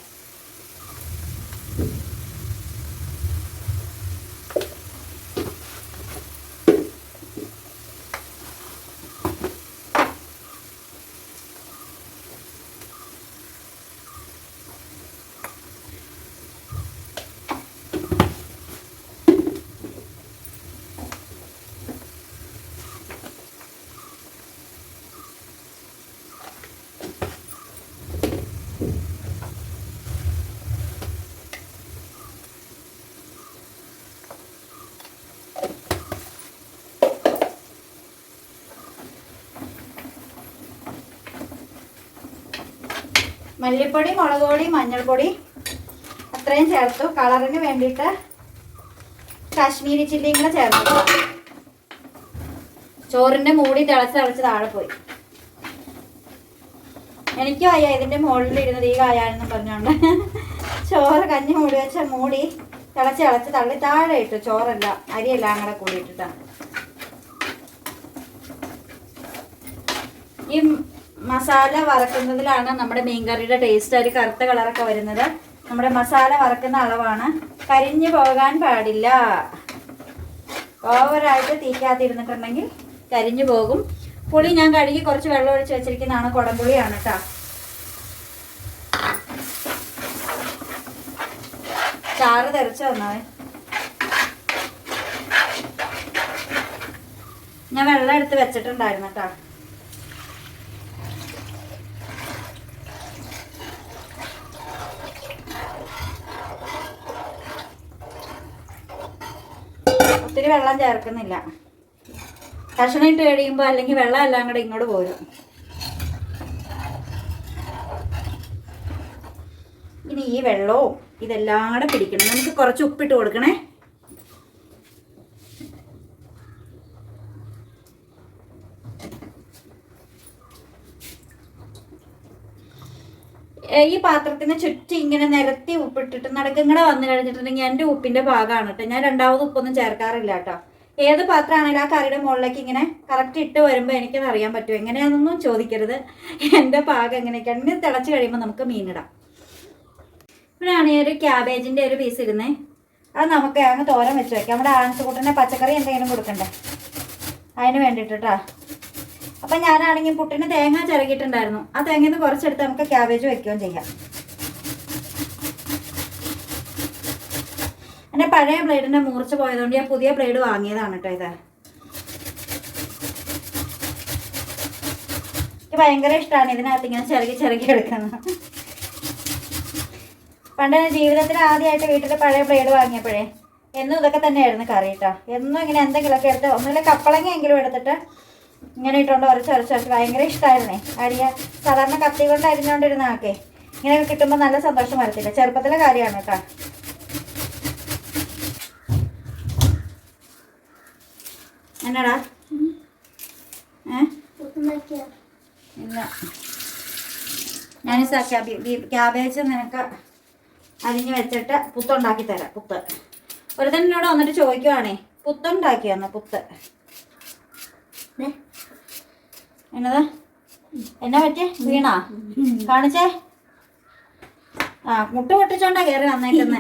മല്ലിപ്പൊടി മുളക് പൊടി മഞ്ഞൾപ്പൊടി അത്രയും ചേർത്തു. കളറിന് വേണ്ടിയിട്ട് കാശ്മീരി ചില്ലിയും കൂടെ ചേർത്തു. ചോറിന്റെ മൂടി തിളച്ച് തിളച്ച് താഴെ പോയി. എനിക്കും അയ്യ ഇതിന്റെ മുകളിൽ ഇരുന്നത് ഈ കായാണെന്ന് പറഞ്ഞോണ്ട് ചോറ് കഞ്ഞി മൂടി വെച്ച മൂടി തിളച്ച് തിളച്ച് തള്ളി താഴെ ഇട്ടു. ചോറല്ല അരിയെല്ലാം കൂടെ കൂടി ഇട്ടിട്ടാ ഈ മസാല വറക്കുന്നതിലാണ് നമ്മുടെ മീൻകറിയുടെ ടേസ്റ്റ് ഒരു കറുത്ത കളറൊക്കെ വരുന്നത്. നമ്മുടെ മസാല വറക്കുന്ന അളവാണ്. കരിഞ്ഞു പോകാൻ പാടില്ല. ഓവറായിട്ട് തീക്കാത്തിരുന്നിട്ടുണ്ടെങ്കിൽ കരിഞ്ഞു പോകും. പുളി ഞാൻ കഴുകി കുറച്ച് വെള്ളം ഒഴിച്ച് വെച്ചിരിക്കുന്നതാണ് കുടംപുളിയാണ് കേട്ടോ. ചാറ് തെറിച്ച് വന്നവൻ ഞാൻ വെള്ളം എടുത്ത് വെച്ചിട്ടുണ്ടായിരുന്നു കേട്ടോ. വെള്ളം ചേർക്കുന്നില്ല. കഷണം ഇട്ട് കഴിയുമ്പോൾ അല്ലെങ്കിൽ വെള്ളം എല്ലാം കൂടെ ഇങ്ങോട്ട് പോരും. ഇനി ഈ വെള്ളവും ഇതെല്ലാം കൂടെ പിടിക്കണം. നമുക്ക് കുറച്ച് ഉപ്പിട്ട് കൊടുക്കണേ. ഈ പാത്രത്തിന് ചുറ്റും ഇങ്ങനെ നിരത്തി ഉപ്പിട്ടിട്ട് നടക്കിങ്ങനെ വന്നു കഴിഞ്ഞിട്ടുണ്ടെങ്കിൽ എന്റെ ഉപ്പിന്റെ ഭാഗമാണ് കേട്ടോ. ഞാൻ രണ്ടാമത് ഉപ്പൊന്നും ചേർക്കാറില്ല കേട്ടോ. ഏത് പാത്രമാണെങ്കിലും ആ കറിയുടെ മുകളിലേക്ക് ഇങ്ങനെ കറക്റ്റ് ഇട്ട് വരുമ്പോൾ എനിക്കത് അറിയാൻ പറ്റും. എങ്ങനെയാണെന്നൊന്നും ചോദിക്കരുത്. എന്റെ പാകം എങ്ങനെയൊക്കെയാണ് ഇനി തിളച്ച് കഴിയുമ്പോൾ നമുക്ക് മീനിടാം. ഇവിടെയാണ് ഈ ഒരു ക്യാബേജിന്റെ ഒരു പീസ് ഇരുന്നേ അത് നമുക്ക് അങ്ങ് തോരൻ വെച്ച് വെക്കാം. നമ്മുടെ ആൻസുകൂട്ടിനെ പച്ചക്കറി എന്തെങ്കിലും കൊടുക്കണ്ടേ? അതിന് വേണ്ടിയിട്ട് കേട്ടോ അപ്പം ഞാനാണെങ്കിൽ പുട്ടിന് തേങ്ങ ചിരകിയിട്ടുണ്ടായിരുന്നു. ആ തേങ്ങയിൽ നിന്ന് കുറച്ചെടുത്ത് നമുക്ക് ക്യാബേജ് വെക്കുകയും ചെയ്യാം. എന്റെ പഴയ ബ്ലേഡിന്റെ മൂർച്ച പോയതുകൊണ്ട് ഞാൻ പുതിയ ബ്ലേഡ് വാങ്ങിയതാണ് കേട്ടോ ഇത്. ഭയങ്കര ഇഷ്ടമാണ് ഇതിനകത്ത് ഇങ്ങനെ ചിറകി ചിറകി എടുക്കുന്നത്. പണ്ട് ജീവിതത്തിൽ ആദ്യമായിട്ട് വീട്ടിൽ പഴയ ബ്ലേഡ് വാങ്ങിയപ്പോഴേ എന്നും ഇതൊക്കെ തന്നെയായിരുന്നു കറി കേട്ടോ. എന്നും ഇങ്ങനെ എന്തെങ്കിലുമൊക്കെ എടുത്ത് ഒന്നുമില്ല കപ്പളങ്ങ എങ്കിലും എടുത്തിട്ട് ഇങ്ങനെ ഇട്ടുകൊണ്ട് ഉരച്ച് ഉരച്ച് ഉരച്ച് ഭയങ്കര ഇഷ്ടമായിരുന്നേ അരിയ സാധാരണ കത്തി കൊണ്ട് അരിഞ്ഞുകൊണ്ടിരുന്ന ആക്കെ ഇങ്ങനെ കിട്ടുമ്പോൾ നല്ല സന്തോഷം വരത്തില്ല. ചെറുപ്പത്തിലെ കാര്യമാണ് കേട്ടോ. എന്നാടാ? ഏ? ഇല്ല. ഞാൻ ക്യാബേജ് നിനക്ക് അരിഞ്ഞ് വെച്ചിട്ട് പുത്തുണ്ടാക്കി തരാം പുത്ത് ഒരു തന്നെ എന്നോട് വന്നിട്ട് ചോദിക്കുവാണേ പുത്തുണ്ടാക്കി പുത്ത് പുത്ത് എന്നതാ? എന്നാ പറ്റിയ? വീണ? കാണിച്ചേ? ആ മുട്ട പൊട്ടിച്ചോണ്ടാ കയറി വന്നേക്കുന്നേ.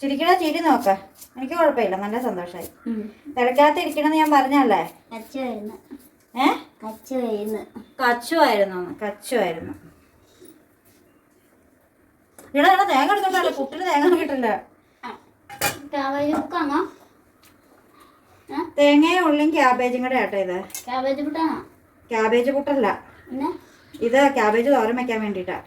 ചിരിക്കണ? ചിരി നോക്ക. എനിക്ക് കുഴപ്പമില്ല. നല്ല സന്തോഷായി. തിളക്കാത്ത ഇരിക്കണമെന്ന് ഞാൻ പറഞ്ഞല്ലേ? ഏ? കച്ചുവായിരുന്നു. കച്ചുവായിരുന്നു ഇവിടെ ഇവിടെ തേങ്ങ എടുക്കണ്ടല്ലോ. കുട്ടിന് തേങ്ങ കിട്ടില്ല കാബേജ് ബുക്കാണോ തേങ്ങയും ഉള്ളിയും ക്യാബേജും കൂടെ ആട്ടോ ഇത്. ക്യാബേജ് ബുട്ടാണോ ക്യാബേജ് പുട്ടല്ല പിന്നെ? ഇത് ക്യാബേജ് തോരൻ വെക്കാൻ വേണ്ടിട്ടാ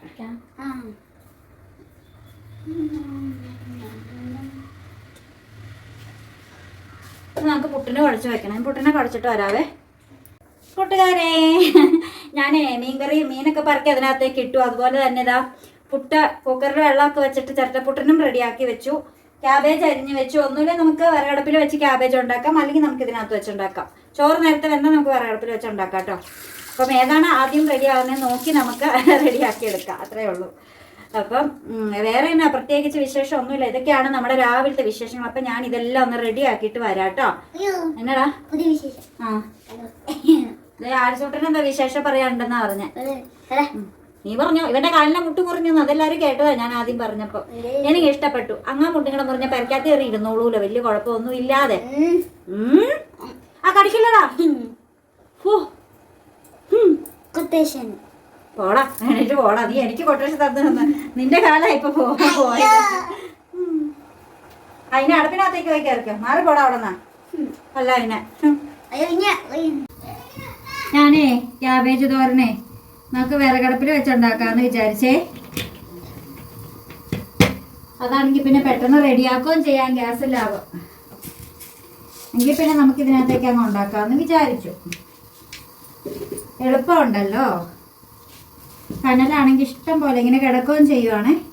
നമുക്ക് പുട്ടിനെ കുഴച്ച് വെക്കണം. പുട്ടിനെ കുഴച്ചിട്ട് വരാവേ. കൂട്ടുകാരെ ഞാനേ മീൻകറി മീനൊക്കെ പറക്കി അതിനകത്തേക്ക് ഇട്ടു. അതുപോലെ തന്നെ ഇതാ പുട്ട കുക്കറിൽ വെള്ളമൊക്കെ വെച്ചിട്ട് ചിരട്ടപ്പുട്ടിനും റെഡിയാക്കി വെച്ചു. ക്യാബേജ് അരിഞ്ഞ് വെച്ചു. ഒന്നുമില്ല നമുക്ക് വിറകടുപ്പിൽ വെച്ച് ക്യാബേജ് ഉണ്ടാക്കാം. അല്ലെങ്കിൽ നമുക്ക് ഇതിനകത്ത് വെച്ചുണ്ടാക്കാം ചോറ് നേരത്തെ വെന്നാൽ നമുക്ക് വിറകടുപ്പിൽ വെച്ച് ഉണ്ടാക്കാം കേട്ടോ. അപ്പം ഏതാണ് ആദ്യം റെഡി ആവുന്നത് നോക്കി നമുക്ക് റെഡിയാക്കി എടുക്കാം. അത്രയേ ഉള്ളൂ. അപ്പം വേറെ എന്നാ പ്രത്യേകിച്ച് വിശേഷം ഒന്നുമില്ല. ഇതൊക്കെയാണ് നമ്മുടെ രാവിലത്തെ വിശേഷങ്ങൾ. അപ്പം ഞാൻ ഇതെല്ലാം ഒന്ന് റെഡി ആക്കിയിട്ട് വരാം കേട്ടോ. എന്നടാ? ആ. ആരിസൂട്ടൻ എന്താ വിശേഷം പറയാനുണ്ടെന്നാ പറഞ്ഞേ? നീ പറഞ്ഞു? ഇവന്റെ കാലിനെ മുട്ടു മുറിഞ്ഞു അതെല്ലാരും കേട്ടതാ ഞാൻ ആദ്യം പറഞ്ഞപ്പോ. എനിക്ക് ഇഷ്ടപ്പെട്ടു. അങ്ങാ മുട്ടിങ്ങളെ പറഞ്ഞ പെരക്കാത്ത കയറി ഇരുന്നോളൂല. വലിയ കുഴപ്പമൊന്നും ഇല്ലാതെ. ആ കടിക്കില്ലടാ. കൊട്ടേഷൻ പോടാ. എന്നിട്ട് പോടാ. നീ എനിക്ക് കൊട്ടേഷൻ തന്നു നിന്റെ കാലാ ഇപ്പൊ പോ- പോയത്. ഉം. അതിനെ അടുപ്പിനകത്തേക്ക് വയ്ക്കാറിക്കോ മാറി പോടാ അവിടെ അല്ല അതിനെ ഞാനേ ക്യാബേജ് തോരനെ നമുക്ക് വിറകടുപ്പിൽ വെച്ചുണ്ടാക്കാന്ന് വിചാരിച്ചേ. അതാണെങ്കിൽ പിന്നെ പെട്ടെന്ന് റെഡിയാക്കുകയും ചെയ്യാൻ ഗ്യാസ് ലാഭം എങ്കിൽ പിന്നെ നമുക്ക് ഇതിനകത്തേക്ക് അങ്ങ് ഉണ്ടാക്കാമെന്ന് വിചാരിച്ചു. എളുപ്പമുണ്ടല്ലോ. കനലാണെങ്കിൽ ഇഷ്ടം പോലെ ഇങ്ങനെ കിടക്കുകയും ചെയ്യുവാണേ.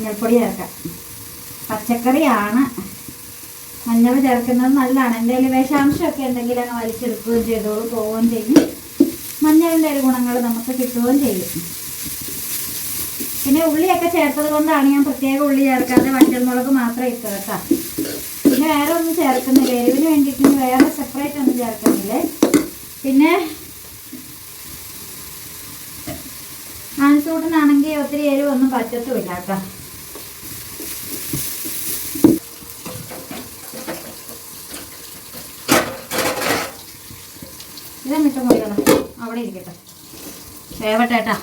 മഞ്ഞൾപ്പൊടി ചേർക്കാം പച്ചക്കറിയാണ്. മഞ്ഞൾ ചേർക്കുന്നത് നല്ലതാണ്. എന്തെങ്കിലും വിഷാംശമൊക്കെ ഉണ്ടെങ്കിൽ അങ്ങ് വലിച്ചെടുക്കുകയും ചെയ്തോളൂ പോവുകയും ചെയ്യും. മഞ്ഞളിന്റെ ഒരു ഗുണങ്ങൾ നമുക്ക് കിട്ടുകയും ചെയ്യും. പിന്നെ ഉള്ളിയൊക്കെ ചേർത്തത് കൊണ്ടാണ് ഞാൻ പ്രത്യേക ഉള്ളി ചേർക്കാതെ വറ്റൽമുളക് മാത്രം ഇട്ടത് കേട്ടോ. പിന്നെ വേറെ ഒന്നും ചേർക്കുന്നില്ല. എരിവിന് വേണ്ടിയിട്ട് വേറെ സെപ്പറേറ്റ് ഒന്നും ചേർക്കുന്നില്ല. പിന്നെ ആൻസൂട്ടിനാണെങ്കിൽ ഒത്തിരി എരിവൊന്നും പറ്റത്തുമില്ല കേട്ടോ. അവിടെ ഇരിക്കട്ടെ. വേവട്ടെ ഏട്ടാ.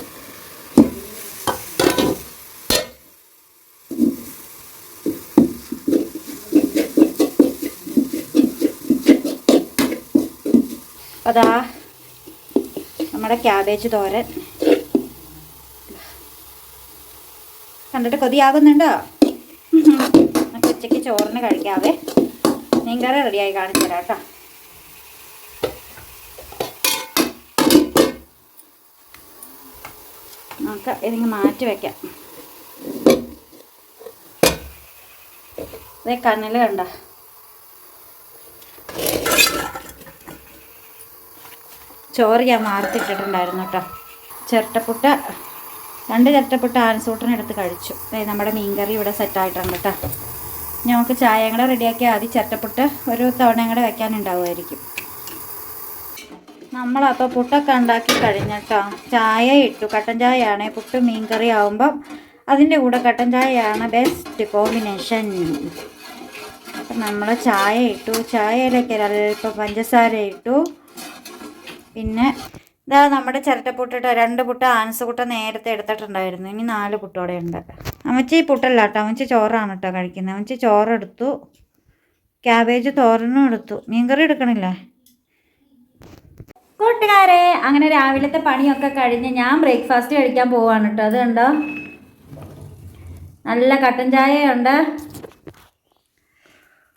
അതാ നമ്മുടെ ക്യാബേജ് തോരൻ. കണ്ടിട്ട് കൊതിയാകുന്നുണ്ടോ? ഉച്ചയ്ക്ക് ചോറിന് കഴിക്കാവേ. മീൻകറി റെഡിയായി കാണിച്ചു തരാം കേട്ടോ. നമുക്ക് ഇതിങ്ങ് മാറ്റി വയ്ക്കാം അതേ കനൽ കണ്ട. ചോറ് ഞാൻ വാർത്തിട്ടിട്ടുണ്ടായിരുന്നു കേട്ടോ. ചിരട്ടപ്പുട്ട രണ്ട് ചിരട്ടപ്പുട്ട ആൻസൂട്ടനെ എടുത്ത് കഴിച്ചു. അതെ നമ്മുടെ മീൻകറി ഇവിടെ സെറ്റായിട്ടുണ്ട് കേട്ടോ. നമുക്ക് ചായയും കൂടെ റെഡിയാക്കി ആദ്യം ചിരട്ടപ്പുട്ട് ഒരു തവണ കൂടെ വെക്കാനുണ്ടാവുമായിരിക്കും. നമ്മളപ്പോൾ പുട്ടൊക്കെ ഉണ്ടാക്കി കഴിഞ്ഞിട്ടോ? ചായ ഇട്ടു. കട്ടൻ ചായ ചായയാണ്. പുട്ട് മീൻകറി ആവുമ്പം അതിന്റെ കൂടെ കട്ടൻ ചായയാണ് ബെസ്റ്റ് കോമ്പിനേഷൻ അപ്പം നമ്മൾ ചായ ഇട്ടു. ചായയിലേക്ക് അല്പം പഞ്ചസാര ഇട്ടു. പിന്നെ ഇതാ നമ്മുടെ ചിരട്ടപ്പുട്ടിട്ട് രണ്ട് പുട്ട് ആൻസുകുട്ട നേരത്തെ എടുത്തിട്ടുണ്ടായിരുന്നു. ഇനി നാല് പുട്ടോടെ ഉണ്ട്. അമ്മച്ചി പുട്ടല്ല കേട്ടോ. അമ്മച്ചി ചോറാണ് കേട്ടോ കഴിക്കുന്നത്. അമ്മച്ചി ചോറെടുത്തു ക്യാബേജ് തോരനും എടുത്തു. മീൻകറി എടുക്കണില്ലേ? കൂട്ടുകാരെ അങ്ങനെ രാവിലത്തെ പണിയൊക്കെ കഴിഞ്ഞ് ഞാൻ ബ്രേക്ക്ഫാസ്റ്റ് കഴിക്കാൻ പോവാണ് കേട്ടോ അത് കണ്ടോ? നല്ല കട്ടൻ ചായയുണ്ട്.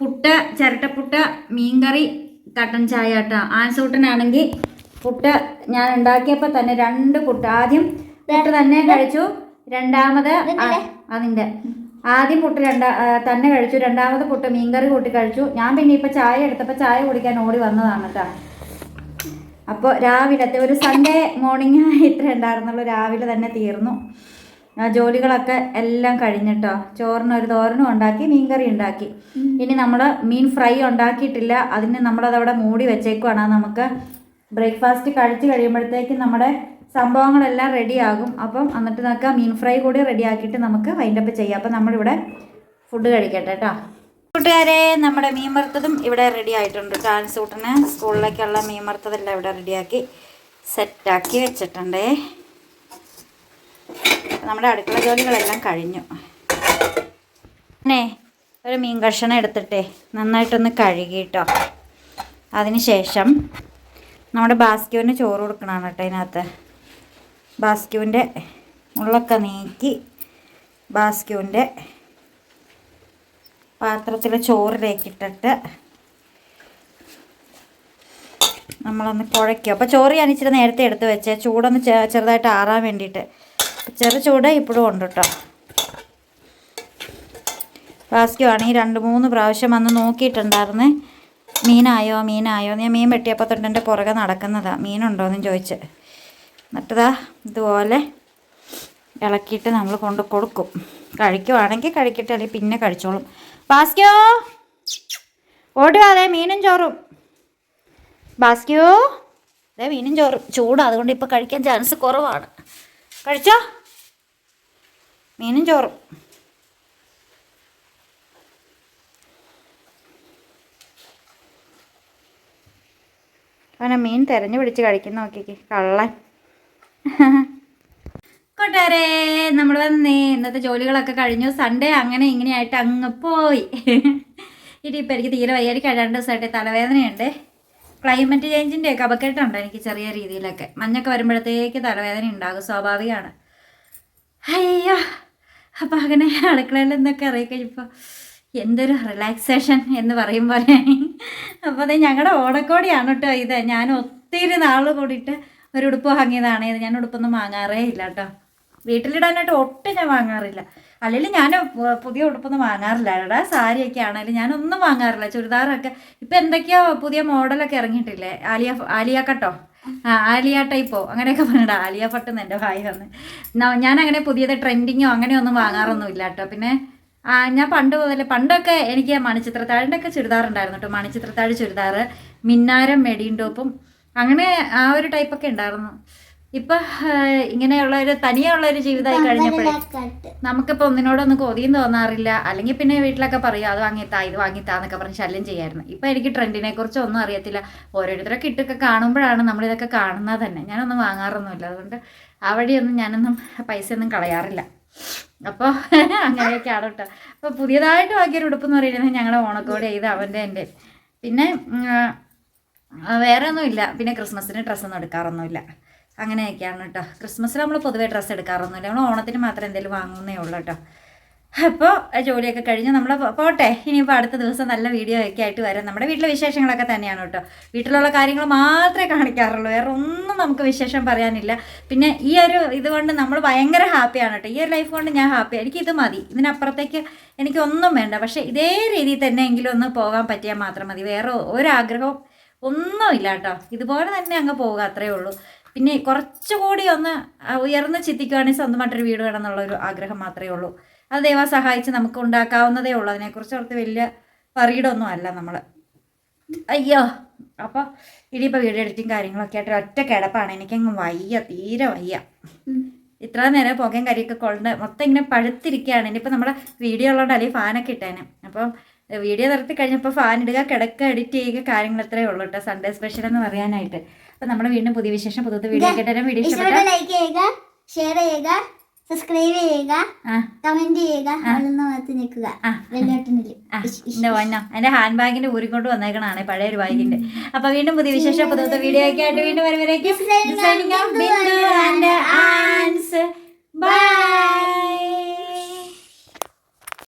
പുട്ട് ചിരട്ടപ്പുട്ട് മീൻകറി കട്ടൻ ചായ കേട്ടോ ആൻസൂട്ടനാണെങ്കിൽ പുട്ട് ഞാൻ ഉണ്ടാക്കിയപ്പോൾ തന്നെ രണ്ട് പുട്ട്. ആദ്യം പുട്ട് തന്നെ കഴിച്ചു. രണ്ടാമത് അതിന്റെ. ആദ്യം പുട്ട് രണ്ടാ തന്നെ കഴിച്ചു. രണ്ടാമത് പുട്ട് മീൻകറി കൂട്ടി കഴിച്ചു. ഞാൻ പിന്നെ ഇപ്പം ചായ എടുത്തപ്പോൾ ചായ കുടിക്കാൻ ഓടി വന്നതാണ് കേട്ടോ അപ്പോൾ രാവിലത്തെ ഒരു സൺഡേ മോർണിംഗ് ഇത്ര ഉണ്ടായിരുന്നുള്ളൂ. രാവിലെ തന്നെ തീർന്നു. ആ ജോലികളൊക്കെ എല്ലാം കഴിഞ്ഞിട്ടോ? ചോറിന് ഒരു തോരനും ഉണ്ടാക്കി മീൻകറി ഉണ്ടാക്കി. ഇനി നമ്മൾ മീൻ ഫ്രൈ ഉണ്ടാക്കിയിട്ടില്ല. അതിന് നമ്മളതവിടെ മൂടി വെച്ചേക്കുവാണ്. നമുക്ക് ബ്രേക്ക്ഫാസ്റ്റ് കഴിച്ച് കഴിയുമ്പോഴത്തേക്ക് നമ്മുടെ സംഭവങ്ങളെല്ലാം റെഡിയാകും. അപ്പം എന്നിട്ട് നമുക്ക് മീൻ ഫ്രൈ കൂടി റെഡിയാക്കിയിട്ട് നമുക്ക് വൈൻഡപ്പ് ചെയ്യാം. അപ്പം നമ്മളിവിടെ ഫുഡ് കഴിക്കട്ടെ കേട്ടോ കൂട്ടുകാരെ നമ്മുടെ മീൻ വറുത്തതും ഇവിടെ റെഡി ആയിട്ടുണ്ട്. ട്രാൻസ്സൂട്ടിന് സ്കൂളിലേക്കുള്ള മീൻ വറുത്തതെല്ലാം ഇവിടെ റെഡിയാക്കി സെറ്റാക്കി വെച്ചിട്ടുണ്ടേ. നമ്മുടെ അടുക്കള ജോലികളെല്ലാം കഴിഞ്ഞു. പിന്നെ ഒരു മീൻ കഷ്ണം എടുത്തിട്ടേ നന്നായിട്ടൊന്ന് കഴുകിയിട്ടോ അതിന് ശേഷം നമ്മുടെ ബാസ്ക്യൂവിന് ചോറ് കൊടുക്കണമാണ് കേട്ടോ ഇതിനകത്ത്. ബാസ്ക്യൂവിന്റെ മുള്ളൊക്കെ നീക്കി ബാസ്ക്യൂവിന്റെ പാത്രത്തിൽ ചോറിലേക്കിട്ടിട്ട് നമ്മളൊന്ന് കുഴയ്ക്കും. അപ്പോൾ ചോറ് ഞാൻ ഇച്ചിരി നേരത്തെ എടുത്ത് വെച്ചേ. ചൂടൊന്ന് ചെറുതായിട്ട് ആറാൻ വേണ്ടിയിട്ട്. ചെറു ചൂട് ഇപ്പോഴും ഉണ്ട് കേട്ടോ ഈ രണ്ട് മൂന്ന് പ്രാവശ്യം വന്ന് നോക്കിയിട്ടുണ്ടായിരുന്നേ. മീനായോ മീനായോ? ഞാൻ മീൻ വെട്ടിയപ്പോൾ തൊട്ട് എന്റെ പുറകെ നടക്കുന്നതാ. മീനുണ്ടോയെന്ന് ചോദിച്ച്. എന്നിട്ടതാ ഇതുപോലെ ഇളക്കിയിട്ട് നമ്മൾ കൊണ്ട് കൊടുക്കും. കഴിക്കുവാണെങ്കിൽ കഴിക്കട്ടെ അല്ലെങ്കിൽ പിന്നെ കഴിച്ചോളും. ബാസ്ക്യോ? ഓടുവാതെ വാതേ മീനും ചോറും. ബാസ്ക്യോ? അതെ മീനും ചോറും. ചൂടാ അതുകൊണ്ട് ഇപ്പോൾ കഴിക്കാൻ ചാൻസ് കുറവാണ്. കഴിച്ചോ? മീനും ചോറും. അവനെ മീൻ തിരഞ്ഞു പിടിച്ച് കഴിക്കുന്ന നോക്കിക്ക്. കള്ളൻ. കൂട്ടുകാരെ നമ്മൾ വന്നേ. ഇന്നത്തെ ജോലികളൊക്കെ കഴിഞ്ഞു. സൺഡേ അങ്ങനെ ഇങ്ങനെയായിട്ട് അങ്ങ് പോയി. ഇനിയിപ്പോൾ എനിക്ക് തീരെ വയ്യാടി രണ്ട് ദിവസമായിട്ട് തലവേദനയുണ്ട്. ക്ലൈമറ്റ് ചേഞ്ചിന്റെ ഒക്കെ അപകടമുണ്ട് എനിക്ക് ചെറിയ രീതിയിലൊക്കെ. മഞ്ഞൊക്കെ വരുമ്പോഴത്തേക്ക് തലവേദന ഉണ്ടാകും സ്വാഭാവികമാണ്. അയ്യോ. അപ്പം അങ്ങനെ അടുക്കളയിൽ എന്തൊക്കെ അറിയിക്കഴിപ്പോൾ എന്തൊരു റിലാക്സേഷൻ എന്ന് പറയും പോലെ. അപ്പോൾ അത് ഞങ്ങളുടെ ഓടക്കോടിയാണ് കേട്ടോ ഇത്. ഞാൻ ഒത്തിരി നാൾ കൂടിയിട്ട് ഒരു ഉടുപ്പ് വാങ്ങിയതാണ്. ഞാൻ ഉടുപ്പൊന്നും വാങ്ങാറേ ഇല്ല കേട്ടോ വീട്ടിലിടാനായിട്ട് ഒട്ടും ഞാൻ വാങ്ങാറില്ല. അല്ലെങ്കിൽ ഞാൻ പുതിയ ഉടുപ്പൊന്നും വാങ്ങാറില്ല. എടാ സാരിയൊക്കെ ആണെങ്കിലും ഞാനൊന്നും വാങ്ങാറില്ല. ചുരിദാറൊക്കെ ഇപ്പം എന്തൊക്കെയോ പുതിയ മോഡലൊക്കെ ഇറങ്ങിയിട്ടില്ലേ? ആലിയ ആലിയ കട്ടോ? ആ ആലിയ ടൈപ്പോ? അങ്ങനെയൊക്കെ പറഞ്ഞിട്ട് ആലിയ പട്ടെന്ന് എന്റെ ഭായി വന്ന്. ഞാൻ അങ്ങനെ പുതിയത് ട്രെൻഡിങ്ങോ അങ്ങനെയൊന്നും വാങ്ങാറൊന്നും ഇല്ല കേട്ടോ പിന്നെ ആ, ഞാൻ പണ്ട് മുതൽ പണ്ടൊക്കെ എനിക്ക് മണിച്ചിത്രത്താഴിന്റെ ഒക്കെ ചുരിദാർ ഉണ്ടായിരുന്നു കേട്ടോ. മണിച്ചിത്രത്താഴ് ചുരിദാർ മിന്നാരം മെഡിയും ടോപ്പും അങ്ങനെ ആ ഒരു ടൈപ്പൊക്കെ ഉണ്ടായിരുന്നു. ഇപ്പൊ ഇങ്ങനെയുള്ള ഒരു തനിയുള്ള ഒരു ജീവിതമായി കഴിഞ്ഞപ്പോഴേ നമുക്കിപ്പോ ഒന്നിനോടൊന്നും കൊതിയും തോന്നാറില്ല. അല്ലെങ്കിൽ പിന്നെ വീട്ടിലൊക്കെ പറയും അത് വാങ്ങിത്താ ഇത് വാങ്ങിത്താ എന്നൊക്കെ പറഞ്ഞ് ശല്യം ചെയ്യായിരുന്നു. ഇപ്പൊ എനിക്ക് ട്രെൻഡിനെ കുറിച്ച് ഒന്നും അറിയത്തില്ല. ഓരോരുത്തരൊക്കെ ഇട്ടൊക്കെ കാണുമ്പോഴാണ് നമ്മളിതൊക്കെ കാണുന്നത് തന്നെ. ഞാനൊന്നും വാങ്ങാറൊന്നുമില്ല. അതുകൊണ്ട് ആ വഴിയൊന്നും ഞാനൊന്നും പൈസയൊന്നും കളയാറില്ല. അപ്പോൾ അങ്ങനെയൊക്കെയാണ് കേട്ടോ അപ്പോൾ പുതിയതായിട്ട് വാങ്ങിയൊരു ഉടുപ്പ് എന്ന് പറയുന്നത് ഞങ്ങളുടെ ഓണക്കോട് ചെയ്ത് അവന്റെ എന്റെ. പിന്നെ വേറെ ഒന്നും വേറെ ഒന്നുമില്ല പിന്നെ ക്രിസ്മസിന് ഡ്രസ്സൊന്നും എടുക്കാറൊന്നുമില്ല. അങ്ങനെയൊക്കെയാണ് കേട്ടോ ക്രിസ്മസിൽ നമ്മൾ പൊതുവേ ഡ്രസ്സ് എടുക്കാറൊന്നുമില്ല. നമ്മൾ ഓണത്തിന് മാത്രം എന്തെങ്കിലും വാങ്ങുന്നേ ഉള്ളൂ കേട്ടോ അപ്പോൾ ജോലിയൊക്കെ കഴിഞ്ഞ് നമ്മൾ പോട്ടെ. ഇനിയിപ്പോൾ അടുത്ത ദിവസം നല്ല വീഡിയോ ഒക്കെ ആയിട്ട് വരാം. നമ്മുടെ വീട്ടിലെ വിശേഷങ്ങളൊക്കെ തന്നെയാണ് കേട്ടോ വീട്ടിലുള്ള കാര്യങ്ങൾ മാത്രമേ കാണിക്കാറുള്ളൂ. വേറെ ഒന്നും നമുക്ക് വിശേഷം പറയാനില്ല. പിന്നെ ഈ ഒരു ഇതുകൊണ്ട് നമ്മൾ ഭയങ്കര ഹാപ്പിയാണ് കേട്ടോ ഈ ഒരു ലൈഫ് കൊണ്ട് ഞാൻ ഹാപ്പി. എനിക്ക് ഇത് മതി. ഇതിനപ്പുറത്തേക്ക് എനിക്കൊന്നും വേണ്ട. പക്ഷേ ഇതേ രീതിയിൽ തന്നെ എങ്കിലും ഒന്ന് പോകാൻ പറ്റിയാൽ മാത്രം മതി. വേറെ ഒരാഗ്രഹവും ഒന്നുമില്ല കേട്ടോ ഇതുപോലെ തന്നെ അങ്ങ് പോവുക അത്രയേ ഉള്ളൂ. പിന്നെ കുറച്ചുകൂടി ഒന്ന് ഉയർന്ന് ചിന്തിക്കുകയാണെങ്കിൽ സ്വന്തമായിട്ടൊരു വീട് വേണം എന്നുള്ളൊരു ആഗ്രഹം മാത്രമേ ഉള്ളൂ. അത് ദൈവം സഹായിച്ച് നമുക്ക് ഉണ്ടാക്കാവുന്നതേ ഉള്ളൂ. അതിനെക്കുറിച്ച് ഓർത്ത് വലിയ പറയിടൊന്നും അല്ല നമ്മൾ. അയ്യോ അപ്പോൾ ഇനിയിപ്പോൾ വീഡിയോ എഡിറ്റിംഗ് കാര്യങ്ങളൊക്കെ ആയിട്ട് ഒറ്റ കിടപ്പാണ്. എനിക്കങ്ങ് വയ്യ തീരെ വയ്യ. ഇത്ര നേരം പുകയും കരിയൊക്കെ കൊണ്ട് മൊത്തം ഇങ്ങനെ പഴുത്തിരിക്കുകയാണ്. ഇനിയിപ്പോൾ നമ്മുടെ വീഡിയോ ഉള്ളതുകൊണ്ട് അല്ലെങ്കിൽ ഫാനൊക്കെ ഇട്ടേനെ. അപ്പം വീഡിയോ നിർത്തി കഴിഞ്ഞപ്പോൾ ഫാൻ ഇടുക കിടക്കുക എഡിറ്റ് ചെയ്യുക കാര്യങ്ങൾ ഇത്രയേ ഉള്ളൂ കേട്ടോ. സൺഡേ സ്പെഷ്യൽ എന്ന് പറയാനായിട്ട്. അപ്പം നമ്മൾ വീണ്ടും പുതിയ വിശേഷം പുതിയ വീഡിയോ കേട്ടാലും വീഡിയോ ഇഷ്ടപ്പെട്ട ലൈക്ക് ചെയ്യുക ഷെയർ ചെയ്യുക സബ്സ്ക്രൈബ് ചെയ്യുക കമന്റ് ചെയ്യുക നിൽക്കുക. എന്റെ ഹാൻഡ് ബാഗിന്റെ ഊരിക്കൊണ്ട് വന്നേക്കണാണ് പഴയ ഒരു ബാഗിന്റെ അപ്പൊ വീണ്ടും പുതിയ വിശേഷം പുതിയ വീഡിയോ ഒക്കെ ആയിട്ട് വീണ്ടും ബൈ